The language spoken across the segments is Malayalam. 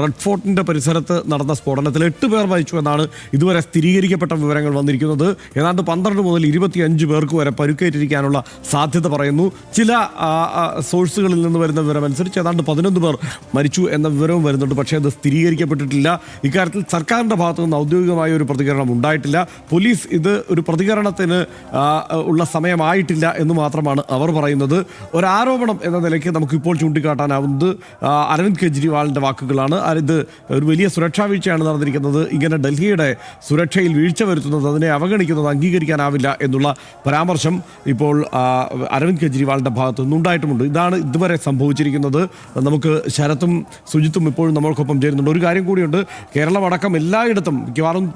റെഡ് ഫോർട്ടിന്റെ പരിസരത്ത് നടന്ന സ്ഫോടനത്തിൽ എട്ട് പേർ മരിച്ചു എന്നാണ് ഇതുവരെ സ്ഥിരീകരിക്കപ്പെട്ട വിവരങ്ങൾ വന്നിരിക്കുന്നത്. ഏതാണ്ട് പന്ത്രണ്ട് മുതൽ ഇരുപത്തിയഞ്ച് പേർക്ക് വരെ പരുക്കേറ്റിരിക്കാനുള്ള സാധ്യത പറയുന്നു. ചില സോഴ്സുകളിൽ നിന്ന് വരുന്ന വിവരമനുസരിച്ച് ഏതാണ്ട് പതിനൊന്ന് പേർ മരിച്ചു എന്ന വിവരവും വരുന്നുണ്ട്. പക്ഷേ അത് സ്ഥിരീകരിക്കപ്പെട്ടിട്ടില്ല. ഇക്കാര്യത്തിൽ സർക്കാരിന്റെ ഭാഗത്തു നിന്ന് ഔദ്യോഗികമായ ഒരു പ്രതികരണം ഉണ്ടായിട്ടില്ല. പോലീസ് ഇത് ഒരു പ്രതികരണത്തിന് ഉള്ള സമയമായിട്ടില്ല എന്ന് മാത്രമാണ് അവർ പറയുന്നത്. ഒരാരോപണം എന്ന നിലയ്ക്ക് നമുക്കിപ്പോൾ ചൂണ്ടിക്കാട്ടാനാവുന്നത് അരവിന്ദ് കെജ്രിവാളിന്റെ വാക്കുകളാണ്. ആ, ഇത് ഒരു വലിയ സുരക്ഷാ വീഴ്ചയാണ് നടന്നിരിക്കുന്നത്. ഇങ്ങനെ ഡൽഹിയുടെ സുരക്ഷയിൽ വീഴ്ച വരുത്തുന്നത് അതിനെ അവഗണിക്കുന്നത് അംഗീകരിക്കാനാവില്ല എന്നുള്ള പരാമർശം ഇപ്പോൾ അരവിന്ദ് കെജ്രിവാളിന്റെ ഭാഗത്തു നിന്നുണ്ടായിട്ടുമുണ്ട്. ഇതാണ് ഇതുവരെ സംഭവിച്ചിരിക്കുന്നത്. നമുക്ക് ശരത്തും സുജിത്തും ഇപ്പോഴും നമ്മൾക്കൊപ്പം ചേരുന്നുണ്ട്. ഒരു കാര്യം കൂടിയുണ്ട്. കേരളം അടക്കം എല്ലായിടത്തും മിക്കവാറും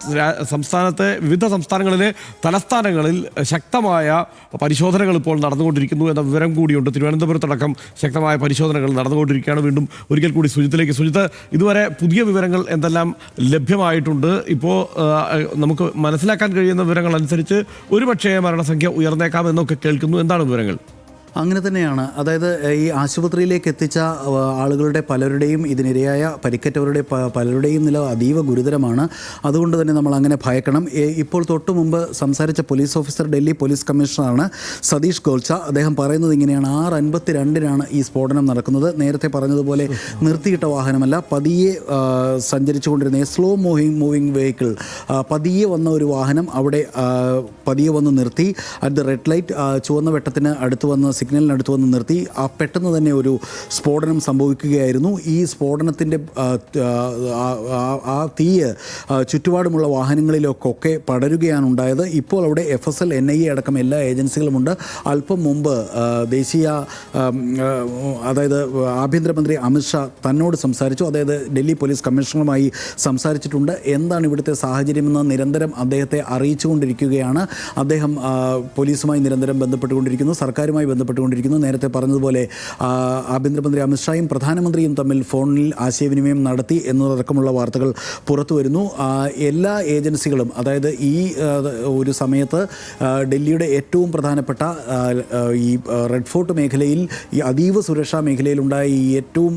സംസ്ഥാനത്തെ വിവിധ സംസ്ഥാനങ്ങളിലെ തലസ്ഥാനങ്ങളിൽ ശക്തമായ പരിശോധനകൾ ഇപ്പോൾ നടന്നുകൊണ്ടിരിക്കുന്നു എന്ന വിവരം കൂടിയുണ്ട്. തിരുവനന്തപുരത്തടക്കം ശക്തമായ പരിശോധനകൾ നടന്നുകൊണ്ടിരിക്കുകയാണ്. വീണ്ടും ഒരിക്കൽ കൂടി സുജിത്തിലേക്ക്. സുജിത്ത് ഇതുവരെ പുതിയ വിവരങ്ങൾ എന്തെല്ലാം ലഭ്യമായിട്ടുണ്ട്? ഇപ്പോൾ നമുക്ക് മനസ്സിലാക്കാൻ കഴിയുന്ന വിവരങ്ങൾ അനുസരിച്ച് ഒരുപക്ഷേ മരണസംഖ്യ ഉയർന്നേക്കാം എന്നൊക്കെ കേൾക്കുന്നു. എന്താണ് വിവരങ്ങൾ? അങ്ങനെ തന്നെയാണ്. അതായത് ഈ ആശുപത്രിയിലേക്ക് എത്തിച്ച ആളുകളുടെ പലരുടെയും ഇതിനിരയായ പരിക്കേറ്റവരുടെ പലരുടെയും നില അതീവ ഗുരുതരമാണ്. അതുകൊണ്ട് തന്നെ നമ്മൾ അങ്ങനെ ഭയക്കണം. ഇപ്പോൾ തൊട്ടു മുമ്പ് സംസാരിച്ച പോലീസ് ഓഫീസർ ഡൽഹി പോലീസ് കമ്മീഷണറാണ് സതീഷ് ഗോൾച്ച. അദ്ദേഹം പറയുന്നത് ഇങ്ങനെയാണ്. ആറ് അൻപത്തി രണ്ടിനാണ് ഈ സ്ഫോടനം നടക്കുന്നത്. നേരത്തെ പറഞ്ഞതുപോലെ നിർത്തിയിട്ട വാഹനമല്ല. പതിയെ സഞ്ചരിച്ചുകൊണ്ടിരുന്ന സ്ലോ മൂവിങ് മൂവിങ് വെഹിക്കിൾ പതിയെ വന്ന ഒരു വാഹനം അവിടെ പതിയെ വന്ന് നിർത്തി. അറ്റ് ദ റെഡ് ലൈറ്റ് ചുവന്ന വെട്ടത്തിന് അടുത്ത് വന്ന് സിഗ്നലിന് അടുത്ത് വന്ന് നിർത്തി. ആ പെട്ടെന്ന് തന്നെ ഒരു സ്ഫോടനം സംഭവിക്കുകയായിരുന്നു. ഈ സ്ഫോടനത്തിന്റെ ആ, തീയ് ചുറ്റുപാടുമുള്ള വാഹനങ്ങളിലൊക്കെ പടരുകയാണ് ഉണ്ടായത് ഇപ്പോൾ അവിടെ F S L N I A അടക്കം എല്ലാ ഏജൻസികളുമുണ്ട്. അല്പം മുമ്പ് ദേശീയ അതായത് ആഭ്യന്തരമന്ത്രി അമിത്ഷാ തന്നോട് സംസാരിച്ചു. അതായത് ഡൽഹി പോലീസ് കമ്മീഷണറുമായി സംസാരിച്ചിട്ടുണ്ട്. എന്താണ് ഇവിടുത്തെ സാഹചര്യമെന്ന് നിരന്തരം അദ്ദേഹത്തെ അറിയിച്ചുകൊണ്ടിരിക്കുകയാണ്. അദ്ദേഹം പോലീസുമായി നിരന്തരം ബന്ധപ്പെട്ടുകൊണ്ടിരിക്കുന്നു. സർക്കാരുമായി ബന്ധപ്പെട്ടുകൊണ്ടിരിക്കുന്നു. നേരത്തെ പറഞ്ഞതുപോലെ ആഭ്യന്തരമന്ത്രി അമിത്ഷായും പ്രധാനമന്ത്രിയും തമ്മിൽ ഫോണിൽ ആശയവിനിമയം നടത്തി എന്നതടക്കമുള്ള വാർത്തകൾ പുറത്തു വരുന്നു. എല്ലാ ഏജൻസികളും അതായത് ഈ ഒരു സമയത്ത് ഡൽഹിയുടെ ഏറ്റവും പ്രധാനപ്പെട്ട ഈ റെഡ് ഫോർട്ട് മേഖലയിൽ ഈ അതീവ സുരക്ഷാ മേഖലയിലുണ്ടായ ഈ ഏറ്റവും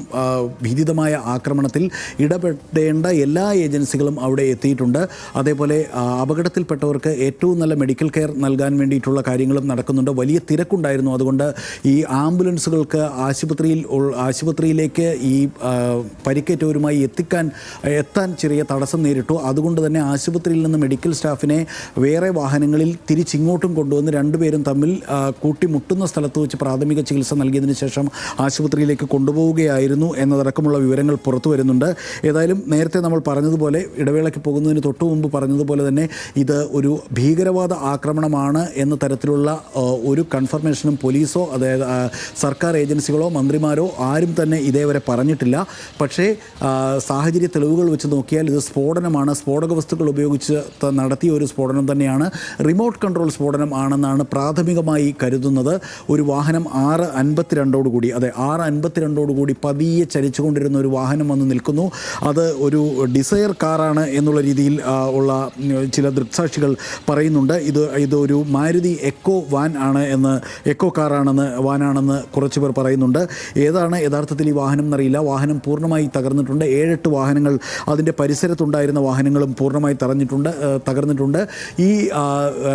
ഭീതിതമായ ആക്രമണത്തിൽ ഇടപെടേണ്ട എല്ലാ ഏജൻസികളും അവിടെ എത്തിയിട്ടുണ്ട്. അതേപോലെ അപകടത്തിൽപ്പെട്ടവർക്ക് ഏറ്റവും നല്ല മെഡിക്കൽ കെയർ നൽകാൻ വേണ്ടിയിട്ടുള്ള കാര്യങ്ങളും നടക്കുന്നുണ്ട്. വലിയ തിരക്കുണ്ടായിരുന്നു. അതുകൊണ്ട് ഈ ആംബുലൻസുകൾക്ക് ആശുപത്രിയിൽ ആശുപത്രിയിലേക്ക് ഈ പരിക്കേറ്റവരുമായി എത്തിക്കാൻ എത്താൻ ചെറിയ തടസ്സം നേരിട്ടു. അതുകൊണ്ട് തന്നെ ആശുപത്രിയിൽ നിന്ന് മെഡിക്കൽ സ്റ്റാഫിനെ വേറെ വാഹനങ്ങളിൽ തിരിച്ചിങ്ങോട്ടും കൊണ്ടുവന്ന് രണ്ടുപേരും തമ്മിൽ കൂട്ടിമുട്ടുന്ന സ്ഥലത്ത് വെച്ച് പ്രാഥമിക ചികിത്സ നൽകിയതിന് ശേഷം ആശുപത്രിയിലേക്ക് കൊണ്ടുപോവുകയായിരുന്നു എന്നതടക്കമുള്ള വിവരങ്ങൾ പുറത്തു വരുന്നുണ്ട്. ഏതായാലും നേരത്തെ നമ്മൾ പറഞ്ഞതുപോലെ ഇടവേളയ്ക്ക് പോകുന്നതിന് തൊട്ടു മുമ്പ് പറഞ്ഞതുപോലെ തന്നെ ഇത് ഒരു ഭീകരവാദ ആക്രമണമാണ് എന്ന തരത്തിലുള്ള ഒരു കൺഫർമേഷനും പോലീസോ അതായത് സർക്കാർ ഏജൻസികളോ മന്ത്രിമാരോ ആരും തന്നെ ഇതേവരെ പറഞ്ഞിട്ടില്ല. പക്ഷേ സാഹചര്യ തെളിവുകൾ വെച്ച് നോക്കിയാൽ ഇത് സ്ഫോടനമാണ്. സ്ഫോടക വസ്തുക്കൾ ഉപയോഗിച്ച് നടത്തിയ ഒരു സ്ഫോടനം തന്നെയാണ്. റിമോട്ട് കൺട്രോൾ സ്ഫോടനം ആണെന്നാണ് പ്രാഥമികമായി കരുതുന്നത്. ഒരു വാഹനം ആറ് അൻപത്തിരണ്ടോടുകൂടി അതെ ആറ് അൻപത്തിരണ്ടോടുകൂടി പതിയെ ചലിച്ചുകൊണ്ടിരുന്ന ഒരു വാഹനം വന്ന് നിൽക്കുന്നു. അത് ഒരു ഡിസയർ കാറാണ് എന്നുള്ള രീതിയിൽ ഉള്ള ചില ദൃക്സാക്ഷികൾ പറയുന്നുണ്ട്. ഇത് ഇതൊരു മാരുതി എക്കോ വാൻ ആണ് എന്ന് എക്കോ കാറാണെന്ന് വാനാണെന്ന് കുറച്ച് പേർ പറയുന്നുണ്ട്. ഏതാണ് യഥാർത്ഥത്തിൽ ഈ വാഹനം എന്നറിയില്ല. വാഹനം പൂർണമായി തകർന്നിട്ടുണ്ട്. ഏഴെട്ട് വാഹനങ്ങൾ അതിന്റെ പരിസരത്തുണ്ടായിരുന്ന വാഹനങ്ങളും പൂർണമായി തറഞ്ഞിട്ടുണ്ട് തകർന്നിട്ടുണ്ട്. ഈ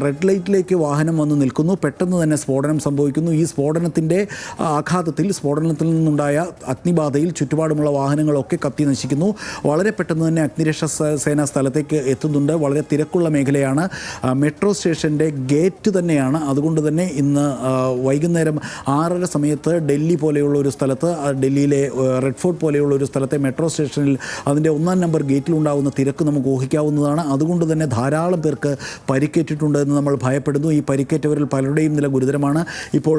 റെഡ് ലൈറ്റിലേക്ക് വാഹനം വന്ന് നിൽക്കുന്നു. പെട്ടെന്ന് തന്നെ സ്ഫോടനം സംഭവിക്കുന്നു. ഈ സ്ഫോടനത്തിന്റെ ആഘാതത്തിൽ സ്ഫോടനത്തിൽ നിന്നുണ്ടായ അഗ്നിബാധയിൽ ചുറ്റുപാടുമുള്ള വാഹനങ്ങളൊക്കെ കത്തി നശിക്കുന്നു. വളരെ പെട്ടെന്ന് തന്നെ അഗ്നിരക്ഷാ സേനാ സ്ഥലത്തേക്ക് എത്തുന്നുണ്ട്. വളരെ തിരക്കുള്ള മേഖലയാണ്. മെട്രോ സ്റ്റേഷന്റെ ഗേറ്റ് തന്നെയാണ്. അതുകൊണ്ട് തന്നെ ഇന്ന് ആ, വൈകുന്നേരം ആറര സമയത്ത് ഡൽഹി പോലെയുള്ള ഒരു സ്ഥലത്ത് ഡൽഹിയിലെ റെഡ് ഫോർട്ട് പോലെയുള്ള ഒരു സ്ഥലത്തെ മെട്രോ സ്റ്റേഷനിൽ അതിന്റെ ഒന്നാം നമ്പർ ഗേറ്റിലുണ്ടാകുന്ന തിരക്ക് നമുക്ക് ഊഹിക്കാവുന്നതാണ്. അതുകൊണ്ട് തന്നെ ധാരാളം പേർക്ക് പരിക്കേറ്റിട്ടുണ്ട് എന്ന് നമ്മൾ ഭയപ്പെടുന്നു. ഈ പരിക്കേറ്റവരിൽ പലരുടെയും നില ഗുരുതരമാണ്. ഇപ്പോൾ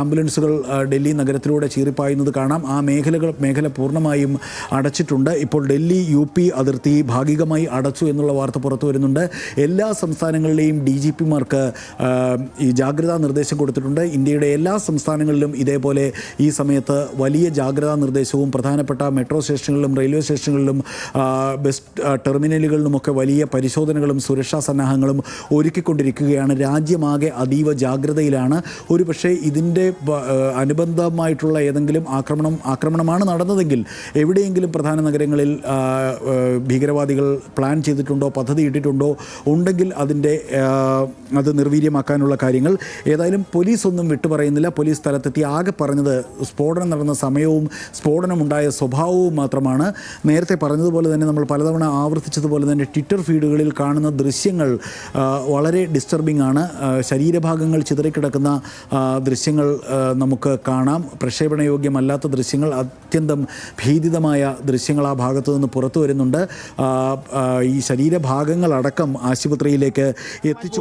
ആംബുലൻസുകൾ ഡൽഹി നഗരത്തിലൂടെ ചീറിപ്പായുന്നത് കാണാം. ആ മേഖലകൾ മേഖല പൂർണമായും അടച്ചിട്ടുണ്ട്. ഇപ്പോൾ ഡൽഹി യു പി അതിർത്തി ഭാഗികമായി അടച്ചു എന്നുള്ള വാർത്ത പുറത്തു വരുന്നുണ്ട്. എല്ലാ സംസ്ഥാനങ്ങളിലെയും ഡി ജി പിമാർക്ക് ഈ ജാഗ്രതാ നിർദ്ദേശം കൊടുത്തിട്ടുണ്ട്. ഇന്ത്യയുടെ എല്ലാ സംസ്ഥാനങ്ങളിലും ഇതേപോലെ ഈ സമയത്ത് വലിയ ജാഗ്രതാ നിർദ്ദേശവും പ്രധാനപ്പെട്ട മെട്രോ സ്റ്റേഷനുകളിലും റെയിൽവേ സ്റ്റേഷനുകളിലും ബസ് ടെർമിനലുകളിലുമൊക്കെ വലിയ പരിശോധനകളും സുരക്ഷാ സന്നാഹങ്ങളും ഒരുക്കിക്കൊണ്ടിരിക്കുകയാണ്. രാജ്യമാകെ അതീവ ജാഗ്രതയിലാണ്. ഒരു പക്ഷേ ഇതിന്റെ അനുബന്ധമായിട്ടുള്ള ഏതെങ്കിലും ആക്രമണം ആക്രമണമാണ് നടന്നതെങ്കിൽ എവിടെയെങ്കിലും പ്രധാന നഗരങ്ങളിൽ ഭീകരവാദികൾ പ്ലാൻ ചെയ്തിട്ടുണ്ടോ പദ്ധതി ഇട്ടിട്ടുണ്ടോ ഉണ്ടെങ്കിൽ അതിന്റെ അത് നിർവീര്യമാക്കാനുള്ള കാര്യങ്ങൾ. ഏതായാലും പോലീസ് ഒന്നും പറയുന്നില്ല. പോലീസ് സ്ഥലത്തെത്തി ആകെ പറഞ്ഞത് സ്ഫോടനം നടന്ന സമയവും സ്ഫോടനമുണ്ടായ സ്വഭാവവും മാത്രമാണ്. നേരത്തെ പറഞ്ഞതുപോലെ തന്നെ നമ്മൾ പലതവണ ആവർത്തിച്ചതുപോലെ തന്നെ ട്വിറ്റർ ഫീഡുകളിൽ കാണുന്ന ദൃശ്യങ്ങൾ വളരെ ഡിസ്റ്റർബിംഗ് ആണ്. ശരീരഭാഗങ്ങൾ ചിതറിക്കിടക്കുന്ന ദൃശ്യങ്ങൾ നമുക്ക് കാണാം. പ്രക്ഷേപണയോഗ്യമല്ലാത്ത ദൃശ്യങ്ങൾ അത്യന്തം ഭീതിതമായ ദൃശ്യങ്ങൾ ആ ഭാഗത്തു നിന്ന് പുറത്തു വരുന്നുണ്ട്. ഈ ശരീരഭാഗങ്ങളടക്കം ആശുപത്രിയിലേക്ക് എത്തിച്ചു.